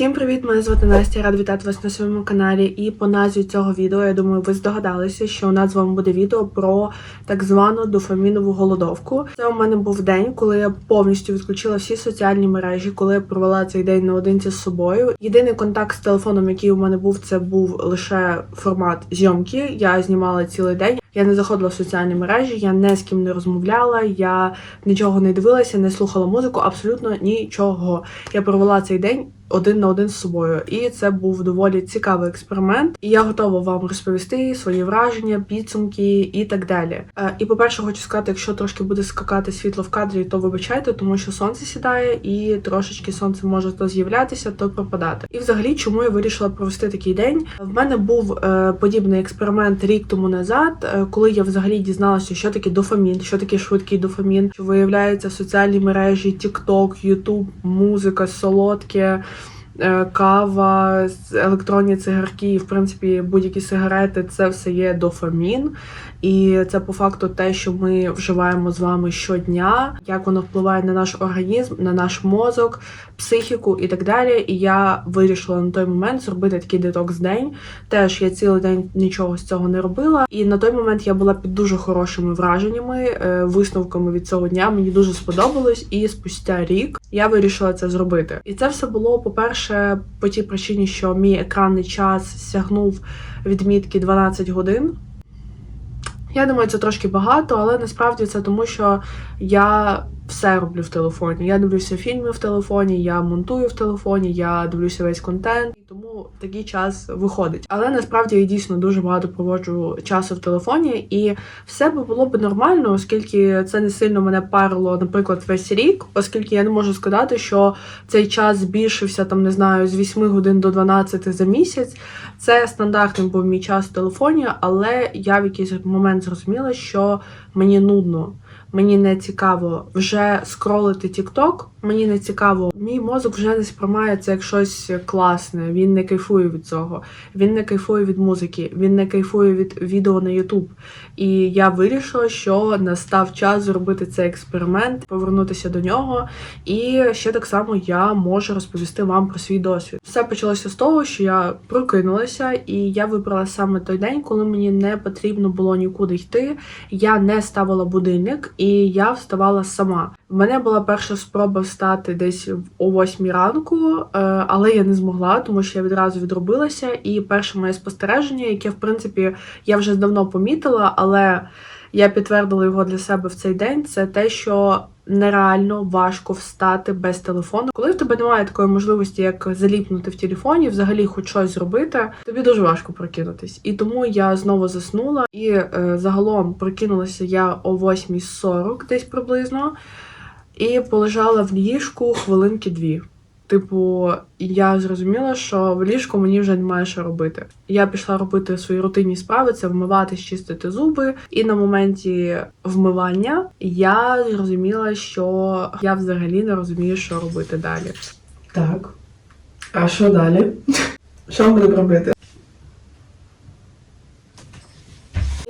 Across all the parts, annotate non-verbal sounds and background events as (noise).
Всім привіт! Мене звати Настя. Я рада вітати вас на своєму каналі. І по назві цього відео, я думаю, ви здогадалися, що у нас з вами буде відео про так звану дофамінову голодовку. Це у мене був день, коли я повністю відключила всі соціальні мережі, коли я провела цей день наодинці з собою. Єдиний контакт з телефоном, який у мене був, це був лише формат зйомки. Я знімала цілий день. Я не заходила в соціальні мережі, я не з ким не розмовляла, я нічого не дивилася, не слухала музику, абсолютно нічого. Я провела цей день один на один з собою, і це був доволі цікавий експеримент. І я готова вам розповісти свої враження, підсумки і так далі. Е, І по-перше, хочу сказати, якщо трошки буде скакати світло в кадрі, то вибачайте, тому що сонце сідає, і трошечки сонце може то з'являтися, то пропадати. І взагалі, чому я вирішила провести такий день? В мене був е, подібний експеримент рік тому назад, е, коли я взагалі дізналася, що таке дофамін, що таке швидкий дофамін, що виявляється в соціальній мережі TikTok, YouTube, музика, солодке. Е, Кава, електронні цигарки, в принципі, будь-які сигарети це все є дофамін. І це по факту те, що ми вживаємо з вами щодня, як воно впливає на наш організм, на наш мозок, психіку і так далі. І я вирішила на той момент зробити такий детокс день. Теж я цілий день нічого з цього не робила. І на той момент я була під дуже хорошими враженнями, е, висновками від цього дня. Мені дуже сподобалось, і спустя рік я вирішила це зробити. І це все було, по-перше, по тій причині, що мій екранний час сягнув відмітки 12 годин. Я думаю, це трошки багато, але насправді це тому, що я все роблю в телефоні. Я дивлюся фільми в телефоні, я монтую в телефоні, я дивлюся весь контент, тому такий час виходить. Але насправді я дійсно дуже багато проводжу часу в телефоні, і все би було б нормально, оскільки це не сильно мене парило, наприклад, весь рік, оскільки я не можу сказати, що цей час збільшився там, не знаю, з 8 годин до 12 за місяць. Це стандартним був мій час в телефоні, але я в якийсь момент зрозуміла, що мені нудно. Мені не цікаво вже скролити TikTok, мені не цікаво. Мій мозок вже не сприймає це як щось класне. Він не кайфує від цього. Він не кайфує від музики, він не кайфує від відео на YouTube. І я вирішила, що настав час зробити цей експеримент, повернутися до нього. І ще так само я можу розповісти вам про свій досвід. Все почалося з того, що я прокинулася, і я вибрала саме той день, коли мені не потрібно було нікуди йти. Я не ставила будильник, і я вставала сама. В мене була перша спроба встати десь о 8 ранку, е, але я не змогла, тому що я відразу відробилася. І перше моє спостереження, яке в принципі я вже давно помітила, але я підтвердила його для себе в цей день. Це те, що нереально важко встати без телефону. Коли в тебе немає такої можливості, як заліпнути в телефоні, взагалі хоч щось зробити, тобі дуже важко прокинутись. І тому я знову заснула і е, загалом прокинулася я о 8.40 десь приблизно, і полежала в ліжку хвилинки дві. Типу, я зрозуміла, що в ліжку мені вже немає що робити. Я пішла робити свої рутинні справи, це вмиватись, чистити зуби. І на моменті вмивання я зрозуміла, що я взагалі не розумію, що робити далі. Так. А що далі? Що ми будемо робити?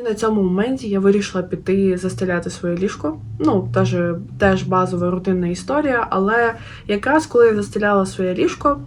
І на цьому моменті я вирішила піти застеляти своє ліжко. Ну, теж, теж базова рутинна історія. Але якраз коли я застеляла своє ліжко,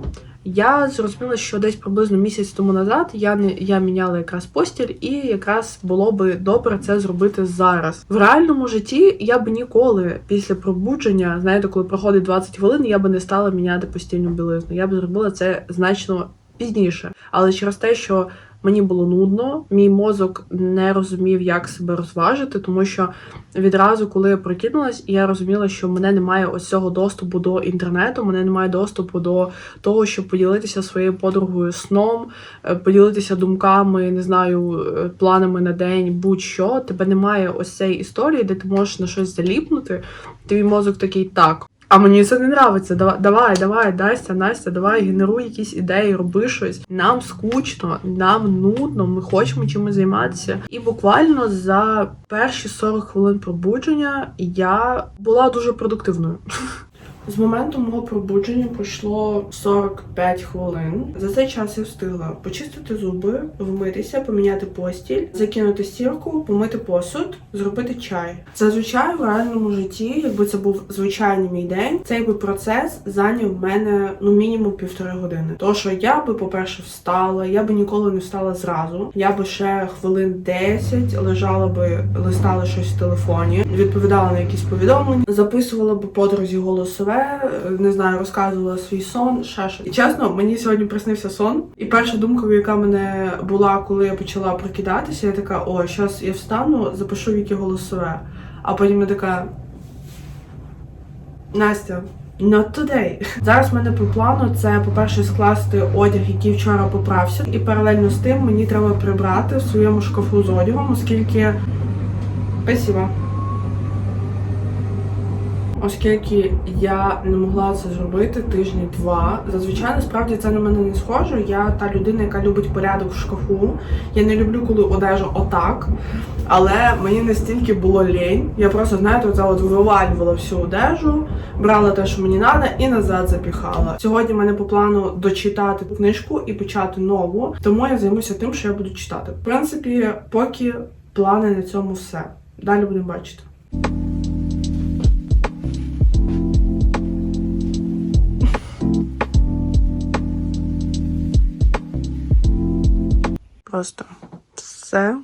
я зрозуміла, що десь приблизно місяць тому назад я не я міняла якраз постіль, і якраз було би добре це зробити зараз. В реальному житті я б ніколи після пробудження, знаєте, коли проходить 20 хвилин, я би не стала міняти постільну білизну. Я б зробила це значно пізніше. Але через те, що мені було нудно, мій мозок не розумів, як себе розважити, тому що відразу, коли я прокинулась, я розуміла, що мене немає ось цього доступу до інтернету, мене немає доступу до того, щоб поділитися своєю подругою сном, е, поділитися думками, не знаю, е, планами на день, будь-що. Тебе немає ось цієї історії, де ти можеш на щось заліпнути. Твій мозок такий так. А мені це не нравиться. Давай, давай, Настя, Настя, давай, генеруй якісь ідеї, роби щось. Нам скучно, нам нудно, ми хочемо чимось займатися. І буквально за перші 40 хвилин пробудження я була дуже продуктивною. З моменту мого пробудження пройшло 45 хвилин. За цей час я встигла почистити зуби, вмитися, поміняти постіль, закинути стірку, помити посуд, зробити чай. Зазвичай в реальному житті, якби це був звичайний мій день, цей би процес зайняв мене ну мінімум півтори години. То що я би, по-перше, встала, я би ніколи не встала зразу. Я би ще хвилин 10 лежала би, листала щось в телефоні, відповідала на якісь повідомлення, записувала би подрузі голосове, не знаю, розказувала свій сон, ще щось. І чесно, мені сьогодні приснився сон. І перша думка, яка мене була, коли я почала прокидатися, я така: о, зараз я встану, запишу Вікі голосове. А потім я така. Настя. Not today. Зараз в мене по плану це, по-перше, скласти одяг, який вчора поправся, і паралельно з тим мені треба прибрати в своєму шкафу з одягом, оскільки. Спасибо. Оскільки я не могла це зробити тижні два. Зазвичай насправді це на мене не схоже. Я та людина, яка любить порядок в шкафу. Я не люблю, коли одежа отак. Але мені настільки було лінь. Я просто, знаєте, оце от вивалювала всю одежу, брала те, що мені треба, і назад запіхала. Сьогодні в мене по плану дочитати книжку і почати нову. Тому я займуся тим, що я буду читати. В принципі, поки плани на цьому все. Далі будемо бачити. Просто все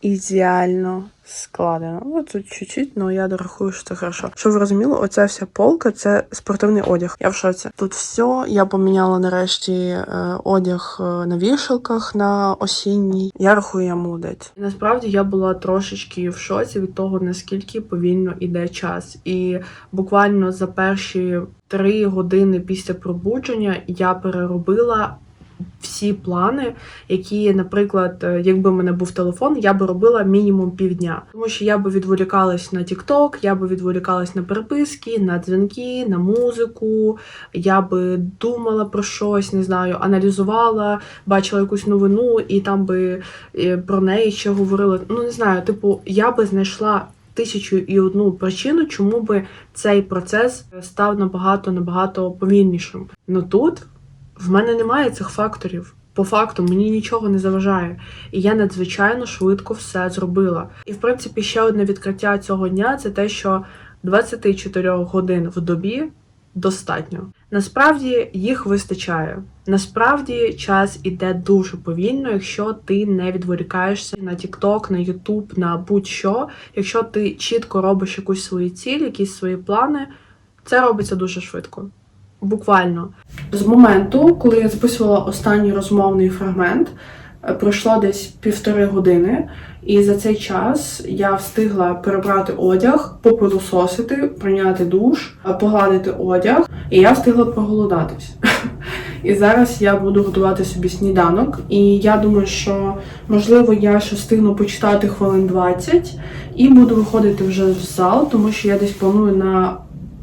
ідеально складено. Ну, тут чуть-чуть, але я дорахую, що це хорошо. Щоб ви розуміли, оця вся полка це спортивний одяг. Я в шоці. Тут все. Я поміняла нарешті е, одяг е, на вішалках на осінній. Я рахую, я молодець. Насправді я була трошечки в шоці від того, наскільки повільно іде час. І буквально за перші три години після пробудження я переробила всі плани, які, наприклад, е, якби в мене був телефон, я би робила мінімум півдня. Тому що я би відволікалась на TikTok, я би відволікалась на переписки, на дзвінки, на музику. Я би думала про щось, не знаю, аналізувала, бачила якусь новину, і там би е, про неї ще говорила. Ну не знаю, типу, я би знайшла. Тисячу і одну причину, чому би цей процес став набагато набагато повільнішим. Ну тут в мене немає цих факторів. По факту мені нічого не заважає, і я надзвичайно швидко все зробила. І в принципі, ще одне відкриття цього дня це те, що 24 годин в добі достатньо. Насправді їх вистачає. Насправді час іде дуже повільно, якщо ти не відволікаєшся на TikTok, на YouTube, на будь-що. Якщо ти чітко робиш якусь свої цілі, якісь свої плани, це робиться дуже швидко. Буквально з моменту, коли я записувала останній розмовний фрагмент, е, пройшло десь півтори години, і за цей час я встигла перебрати одяг, попилососити, прийняти душ, е, погладити одяг, і я встигла проголодатись. (laughs) І зараз я буду готувати собі сніданок, і я думаю, що можливо я ще встигну почитати хвилин 20 і буду виходити вже в зал, тому що я десь планую на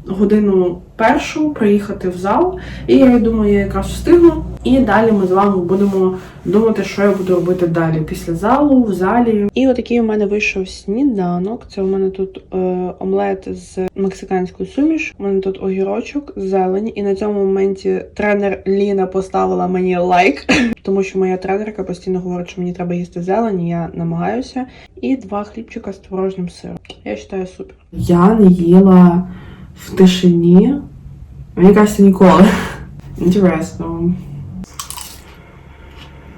годину першу приїхати в зал, і я думаю, я якраз встигну. І далі ми з вами будемо думати, що я буду робити далі після залу, в залі. І отакий у мене вийшов сніданок. Це у мене тут е, омлет з мексиканською суміш. У мене тут огірочок, зелень. І на цьому моменті тренер Ліна поставила мені лайк, (laughs) тому що моя тренерка постійно говорить, що мені треба їсти зелень. Я намагаюся. І два хлібчика з творожним сиром. Я вважаю супер. Я не їла в тишині. Мені кажеться, ніколи. Інтересно.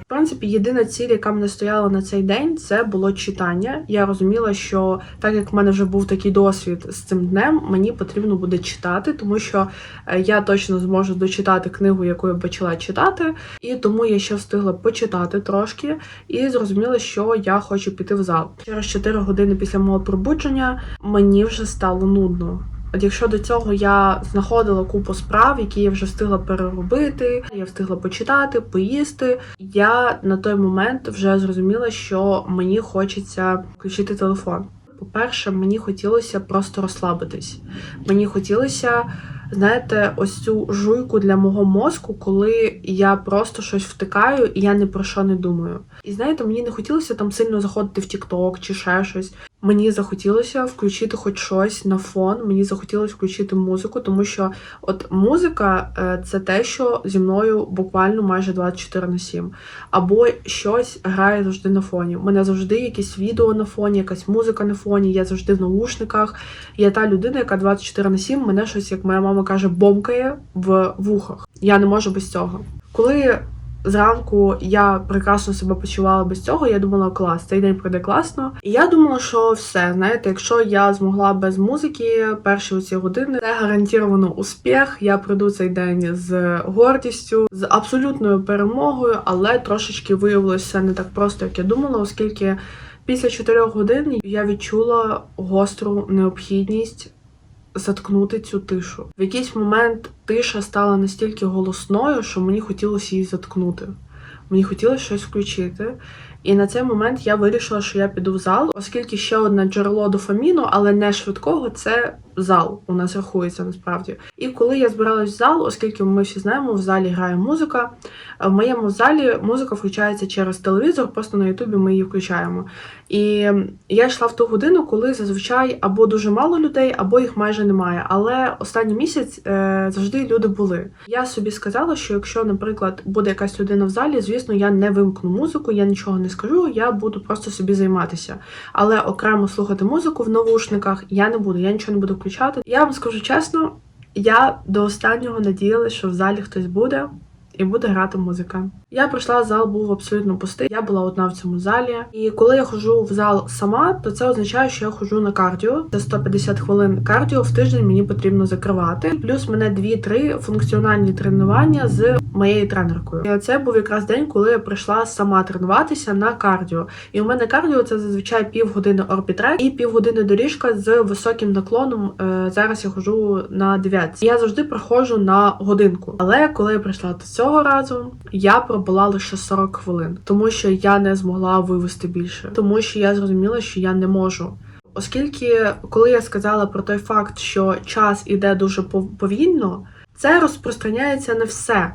В принципі, єдина ціль, яка мене стояла на цей день, це було читання. Я розуміла, що так як в мене вже був такий досвід з цим днем, мені потрібно буде читати, тому що е, я точно зможу дочитати книгу, яку я почала читати, і тому я ще встигла почитати трошки і зрозуміла, що я хочу піти в зал. Через 4 години після мого пробудження мені вже стало нудно. От якщо до цього я знаходила купу справ, які я вже встигла переробити, я встигла почитати, поїсти. Я на той момент вже зрозуміла, що мені хочеться включити телефон. По-перше, мені хотілося просто розслабитись. Мені хотілося, знаєте, ось цю жуйку для мого мозку, коли я просто щось втикаю і я ні про що не думаю. І знаєте, мені не хотілося там сильно заходити в TikTok чи ще щось. Мені захотілося включити хоч щось на фон, мені захотілося включити музику, тому що от музика е, це те, що зі мною буквально майже 24 на 7. Або щось грає завжди на фоні. У мене завжди якесь відео на фоні, якась музика на фоні, я завжди в наушниках. Я та людина, яка 24 на 7, мене щось, як моя мама каже, бомкає в вухах. Я не можу без цього. Коли зранку я прекрасно себе почувала без цього, я думала, клас, цей день пройде класно. І я думала, що все, знаєте, якщо я змогла без музики перші оці години, це гарантовано успіх. Я пройду цей день з гордістю, з абсолютною перемогою, але трошечки виявилося не так просто, як я думала, оскільки. Після чотирьох годин я відчула гостру необхідність заткнути цю тишу. В якийсь момент тиша стала настільки голосною, що мені хотілося її заткнути. Мені хотілося щось включити. І на цей момент я вирішила, що я піду в зал, оскільки ще одне джерело дофаміну, але не швидкого, це зал у нас рахується насправді. І коли я збиралась в зал, оскільки ми всі знаємо, в залі грає музика. В моєму залі музика включається через телевізор, просто на Ютубі ми її включаємо. І я йшла в ту годину, коли зазвичай або дуже мало людей, або їх майже немає. Але останній місяць е, завжди люди були. Я собі сказала, що якщо, наприклад, буде якась людина в залі, звісно, я не вимкну музику, я нічого не скажу, я буду просто собі займатися. Але окремо слухати музику в навушниках я не буду, я нічого не буду включати. Я вам скажу чесно, я до останнього надіялася, що в залі хтось буде. І буде грати музика. Я прийшла, зал був абсолютно пустий. Я була одна в цьому залі. І коли я ходжу в зал сама, то це означає, що я ходжу на кардіо. Це 150 хвилин кардіо в тиждень мені потрібно закривати. Плюс мене 2-3 функціональні тренування з моєю тренеркою. І це був якраз день, коли я прийшла сама тренуватися на кардіо. І у мене кардіо це зазвичай півгодини орбітрек і півгодини доріжка з високим наклоном. Е, Зараз я ходжу на 9. Я завжди проходжу на годинку. Але коли я прийшла до цього разу, я пробула лише 40 хвилин, тому що я не змогла вивести більше, тому що я зрозуміла, що я не можу. Оскільки, коли я сказала про той факт, що час іде дуже повільно, це розпространяється на все.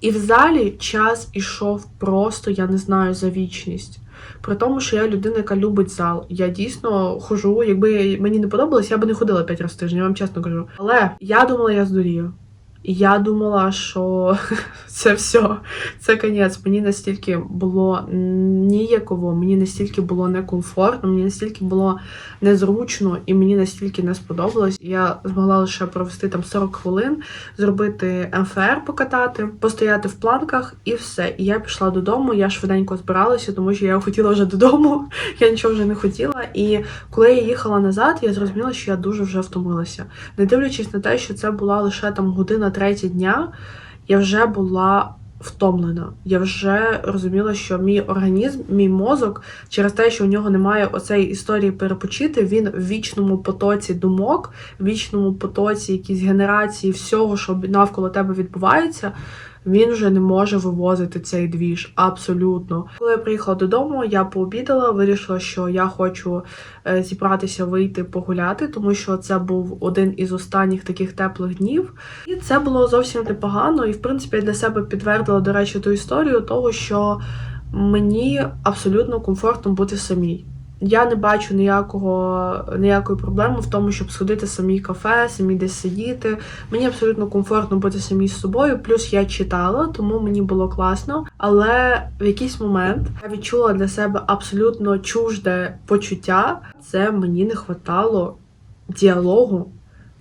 І в залі час ішов просто, я не знаю, за вічність. При тому, що я людина, яка любить зал. Я дійсно хожу, якби мені не подобалось, я би не ходила 5 разів в тиждень, я вам чесно кажу. Але я думала, я здурію. Я думала, що (laughs) це все, це кінець. Мені настільки було ніяково, мені настільки було некомфортно, мені настільки було незручно і мені настільки не сподобалось. Я змогла лише провести там 40 хвилин, зробити МФР покатати, постояти в планках і все. І я пішла додому. Я швиденько збиралася, тому що я хотіла вже додому. (laughs) Я нічого вже не хотіла. І коли я їхала назад, я зрозуміла, що я дуже вже втомилася. Не дивлячись на те, що це була лише там година третя дня, я вже була. Втомлена. Я вже розуміла, що мій організм, мій мозок, через те, що у нього немає оцеї історії перепочити, він в вічному потоці думок, в вічному потоці якісь генерації всього, що навколо тебе відбувається. Він вже не може вивозити цей двіж абсолютно. Коли я приїхала додому, я пообідала, вирішила, що я хочу е, зібратися, вийти погуляти, тому що це був один із останніх таких теплих днів. І це було зовсім непогано. І в принципі я для себе підтвердила, до речі, ту історію того, що мені абсолютно комфортно бути самій. Я не бачу ніякого ніякої проблеми в тому, щоб сходити самі кафе, самі десь сидіти. Мені абсолютно комфортно бути самі з собою. Плюс я читала, тому мені було класно. Але в якийсь момент я відчула для себе абсолютно чужде почуття. Це мені не хватало діалогу.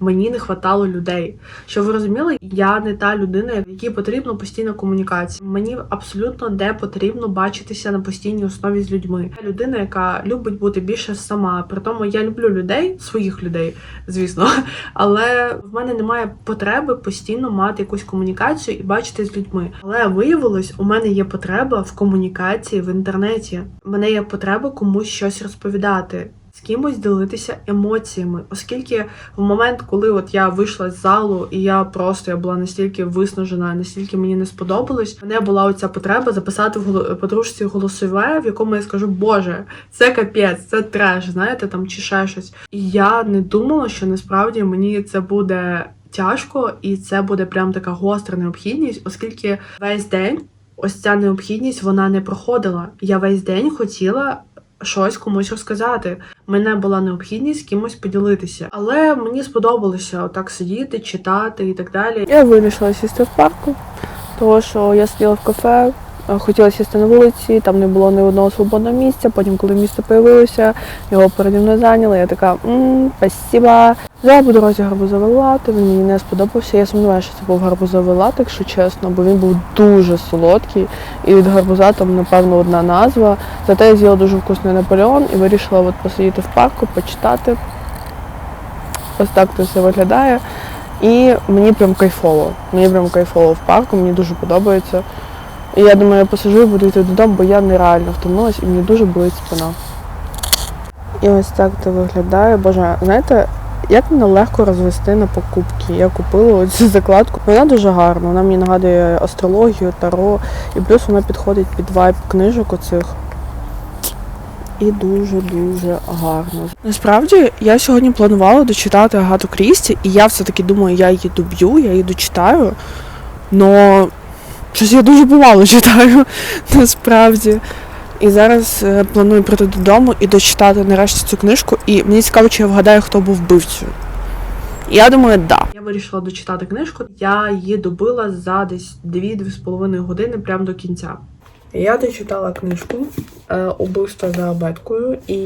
Мені не хватало людей. Щоб ви розуміли, я не та людина, якій потрібна постійна комунікація. Мені абсолютно не потрібно бачитися на постійній основі з людьми. Я людина, яка любить бути більше сама. При тому я люблю людей, своїх людей, звісно. (laughs) Але в мене немає потреби постійно мати якусь комунікацію і бачити з людьми. Але виявилось, у мене є потреба в комунікації в інтернеті. У мене є потреба комусь щось розповідати. З кимось ділитися емоціями, оскільки в момент, коли от я вийшла з залу, і я просто я була настільки виснажена, настільки мені не сподобалось, мене була оця потреба записати в подружці голосове, в якому я скажу, Боже, це капець, це треш, знаєте, там чи ще щось. І я не думала, що насправді мені це буде тяжко, і це буде прям така гостра необхідність, оскільки весь день ось ця необхідність вона не проходила. Я весь день хотіла щось комусь розказати. Мене була необхідність кимось поділитися. Але мені сподобалося отак сидіти, читати і так далі. Я вирішила сісти в парку, тому що я сиділа в кафе, хотіла сісти на вулиці, там не було ні одного свободного місця. Потім, коли місто появилося, його переді мною зайняли. Я така спасіба. Взяла по дорозі гарбузовий лати, він мені не сподобався. Я сумніваюся, що це був гарбузовий лати, якщо чесно, бо він був дуже солодкий. І від гарбуза там, напевно, одна назва. Зате я з'їла дуже вкусний Наполеон і вирішила от посидіти в парку, почитати. Ось так це все виглядає. І мені прям кайфово. Мені прям кайфово в парку, мені дуже подобається. І я думаю, я посижу і буду йти додому, бо я нереально втомилась і мені дуже болить спина. І ось так це виглядає. Боже, знаєте, як мене легко розвести на покупки. Я купила цю закладку. Вона дуже гарна, вона мені нагадує астрологію, таро, і плюс вона підходить під вайб книжок оцих. І дуже-дуже гарно. Насправді я сьогодні планувала дочитати Агату Крісті, і я все-таки думаю, я її доб'ю, я її дочитаю. Но щось я дуже помало читаю, (laughs) насправді. І зараз е, планую прийти додому і дочитати нарешті цю книжку. І мені цікаво, чи я вгадаю, хто був вбивцею. Я думаю, да. Я вирішила дочитати книжку. Я її добила за десь 2-2,5 години прямо до кінця. Я дочитала книжку е, Убивство за абеткою, і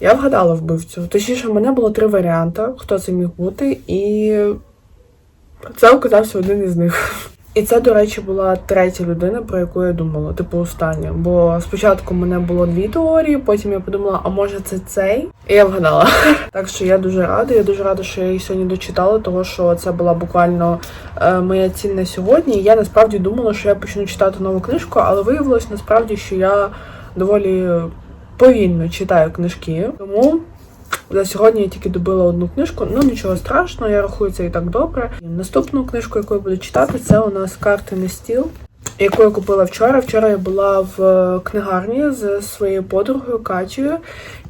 я вгадала вбивцю. Точніше, в мене було три варіанти, хто це міг бути, і це оказався один із них. І це, до речі, була третя людина, про яку я думала, типу остання. Бо спочатку мене було дві теорії, потім я подумала, а може це цей? І я вгадала. (laughs) Так що я дуже рада. Я дуже рада, що я її сьогодні дочитала, тому що це була буквально е, моя ціль на сьогодні. Я насправді думала, що я почну читати нову книжку, але виявилось насправді, що я доволі повільно читаю книжки. Тому за сьогодні я тільки добила одну книжку. Ну нічого страшного, я рахую це і так добре. Наступну книжку, яку я буду читати, це у нас карти на стіл. Яку я купила вчора. Вчора я була в е, книгарні з своєю подругою Катією,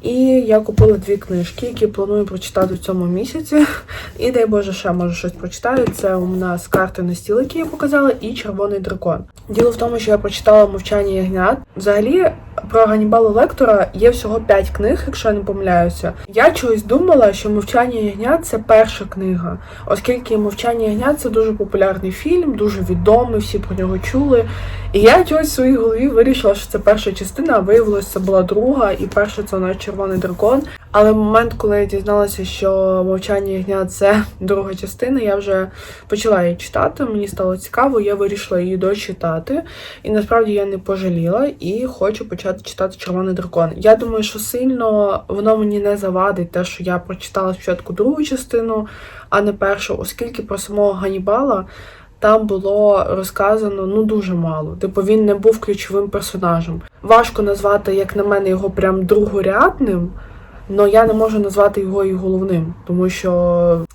і я купила дві книжки, які планую прочитати в цьому місяці. І дай Боже, ще може щось прочитаю. Це у нас карти на стіл, які я показала, і червоний дракон. Діло в тому, що я прочитала мовчання ягнят. Взагалі, про Ганнібала Лектора є всього 5 книг, якщо я не помиляюся. Я чогось думала, що мовчання ягнят це перша книга, оскільки мовчання ягнят це дуже популярний фільм, дуже відомий, всі про нього чули. І я чогось в своїй голові вирішила, що це перша частина, а виявилося, це була друга, і перша це у нас червоний дракон. Але в момент, коли я дізналася, що мовчання ягнят це (laughs) друга частина, я вже почала її читати. Мені стало цікаво, я вирішила її дочитати. І насправді я не пожаліла і хочу почати читати Червоний дракон. Я думаю, що сильно воно мені не завадить, те, що я прочитала спочатку другу частину, а не першу, оскільки про самого Ганібала. Там було розказано ну дуже мало. Типу він не був ключовим персонажем. Важко назвати, як на мене, його прям другорядним. Але я не можу назвати його і головним, тому що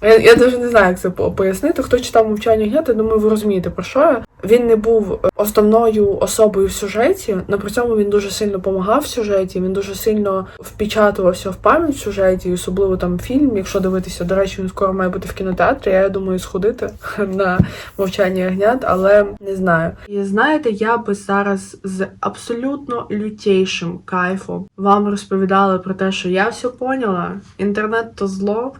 я, я навіть не знаю, як це пояснити. Хто читав мовчання гнят, думаю, ви розумієте про що я. Він не був е, основною особою в сюжеті, але при цьому він дуже сильно допомагав в сюжеті. Він дуже сильно впечатувався в пам'ять в сюжеті, особливо там фільм. Якщо дивитися, до речі, він скоро має бути в кінотеатрі. Я думаю, сходити (laughs) на мовчання ягнят, але не знаю. І знаєте, я би зараз з абсолютно лютейшим кайфом вам розповідала про те, що я все поняла. Інтернет то зло.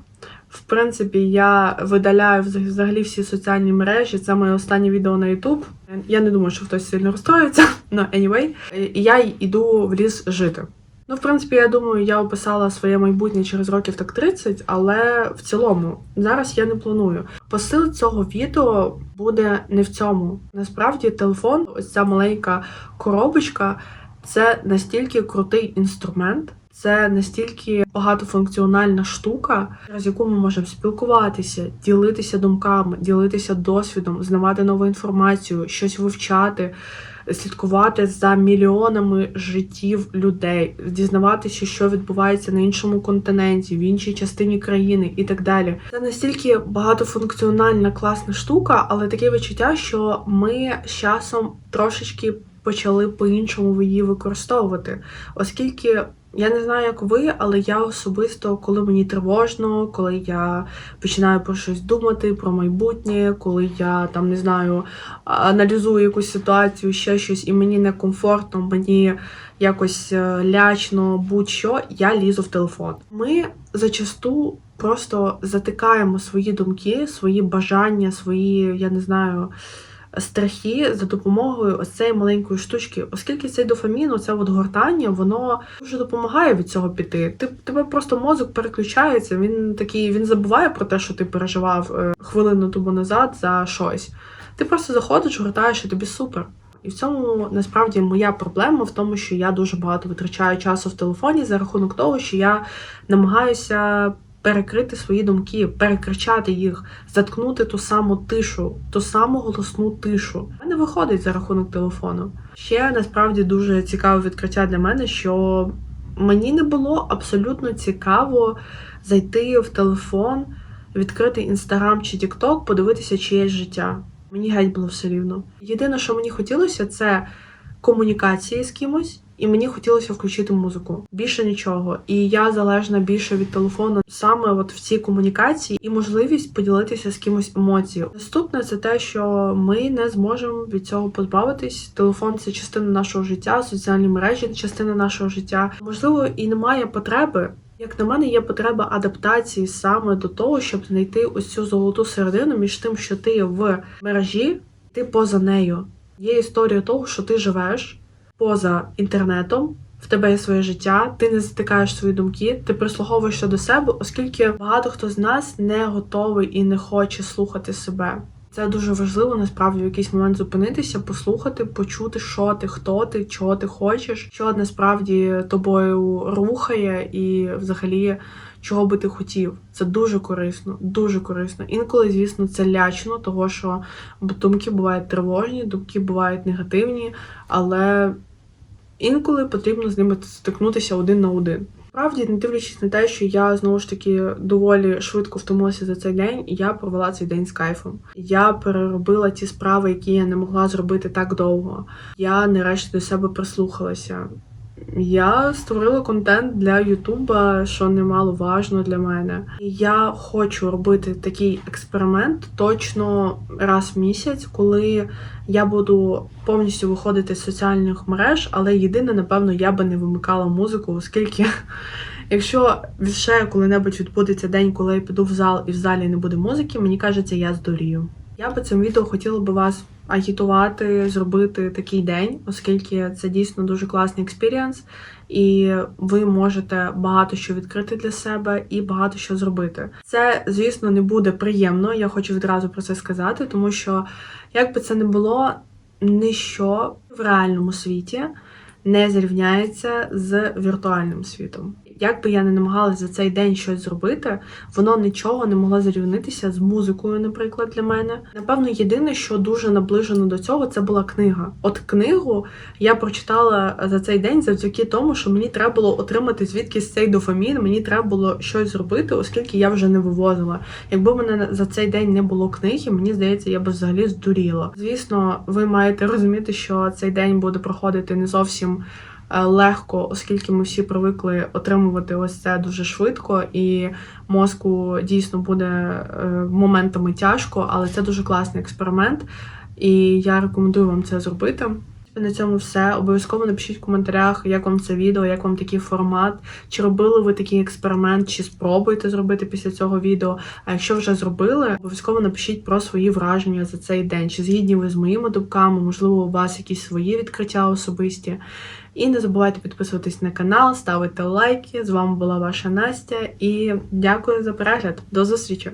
В принципі, я видаляю взагалі всі соціальні мережі. Це моє останнє відео на YouTube. Я не думаю, що хтось сильно розстроїться. (laughs) No, anyway. Я йду в ліс жити. Ну, в принципі, я думаю, я описала своє майбутнє через років так 30, але в цілому зараз я не планую. Посил цього відео буде не в цьому. Насправді, телефон, ось ця маленька коробочка, це настільки крутий інструмент. Це настільки багатофункціональна штука, через яку ми можемо спілкуватися, ділитися думками, ділитися досвідом, знавати нову інформацію, щось вивчати, слідкувати за мільйонами життів людей, дізнаватися, що відбувається на іншому континенті, в іншій частині країни і так далі. Це настільки багатофункціональна класна штука, але таке відчуття, що ми з часом трошечки почали по-іншому її використовувати, оскільки Я не знаю, як ви, але я особисто, коли мені тривожно, коли я починаю про щось думати, про майбутнє, коли я там не знаю, аналізую якусь ситуацію, ще щось, і мені некомфортно, мені якось е, лячно, будь-що, я лізу в телефон. Ми зачасту просто затикаємо свої думки, свої бажання, свої, я не знаю. Страхи за допомогою ось цієї маленької штучки, оскільки цей дофамін, оце от гортання, воно дуже допомагає від цього піти. Ти тебе просто мозок переключається. Він такий, він забуває про те, що ти переживав е, хвилину тому назад за щось. Ти просто заходиш, гортаєш і тобі супер. І в цьому насправді моя проблема в тому, що я дуже багато витрачаю часу в телефоні за рахунок того, що я намагаюся перекрити свої думки, перекричати їх, заткнути ту саму тишу, ту саму голосну тишу. У мене виходить за рахунок телефону. Ще насправді дуже цікаве відкриття для мене, що мені не було абсолютно цікаво зайти в телефон, відкрити інстаграм чи Тікток, подивитися чиєсь життя. Мені геть було все рівно. Єдине, що мені хотілося, це комунікації з кимось, і мені хотілося включити музику. Більше нічого. І я залежна більше від телефону саме от в цій комунікації і можливість поділитися з кимось емоцією. Наступне це те, що ми не зможемо від цього позбавитись. Телефон це частина нашого життя, соціальні мережі частина нашого життя. Можливо, і немає потреби. Як на мене, є потреба адаптації саме до того, щоб знайти ось цю золоту середину між тим, що ти в мережі, ти поза нею. Є історія того, що ти живеш поза інтернетом, в тебе є своє життя, ти не затикаєш свої думки, ти прислуховуєшся до себе, оскільки багато хто з нас не готовий і не хоче слухати себе. Це дуже важливо насправді в якийсь момент зупинитися, послухати, почути, що ти, хто ти, чого ти хочеш, що насправді тобою рухає, і взагалі чого би ти хотів. Це дуже корисно, дуже корисно. Інколи, звісно, це лячно, того що думки бувають тривожні, думки бувають негативні, але інколи потрібно з ними стикнутися один на один. Правді, не дивлячись на те, що я знову ж таки доволі швидко втомилася за цей день, я провела цей день з кайфом. Я переробила ті справи, які я не могла зробити так довго. Я нарешті до себе прислухалася. Я створила контент для Ютуба, що немало важно для мене. Я хочу робити такий експеримент точно раз в місяць, коли я буду повністю виходити з соціальних мереж, але єдине, напевно, я би не вимикала музику, оскільки. (laughs) Якщо ще коли-небудь відбудеться день, коли я піду в зал і в залі не буде музики, мені кажеться, я здурію. Я би цим відео хотіла би вас агітувати, зробити такий день, оскільки це дійсно дуже класний експірієнс, і ви можете багато що відкрити для себе і багато що зробити. Це, звісно, не буде приємно. Я хочу відразу про це сказати, тому що як би це не було, ніщо в реальному світі не зрівняється з віртуальним світом. Як би я не намагалася за цей день щось зробити, воно нічого не могло зарівнитися з музикою, наприклад, для мене. Напевно, єдине, що дуже наближено до цього, це була книга. От книгу я прочитала за цей день завдяки тому, що мені треба було отримати звідкись цей дофамін, мені треба було щось зробити, оскільки я вже не вивозила. Якби мене за цей день не було книги, мені здається, я б взагалі здуріла. Звісно, ви маєте розуміти, що цей день буде проходити не зовсім легко, оскільки ми всі привикли отримувати ось це дуже швидко, і мозку дійсно буде е, моментами тяжко, але це дуже класний експеримент, і я рекомендую вам це зробити. На цьому все. Обов'язково напишіть в коментарях, як вам це відео, як вам такий формат, чи робили ви такий експеримент, чи спробуєте зробити після цього відео. А якщо вже зробили, обов'язково напишіть про свої враження за цей день. Чи згідні ви з моїми думками, можливо, у вас якісь свої відкриття особисті. І не забувайте підписуватись на канал, ставити лайки. З вами була ваша Настя і дякую за перегляд. До зустрічі!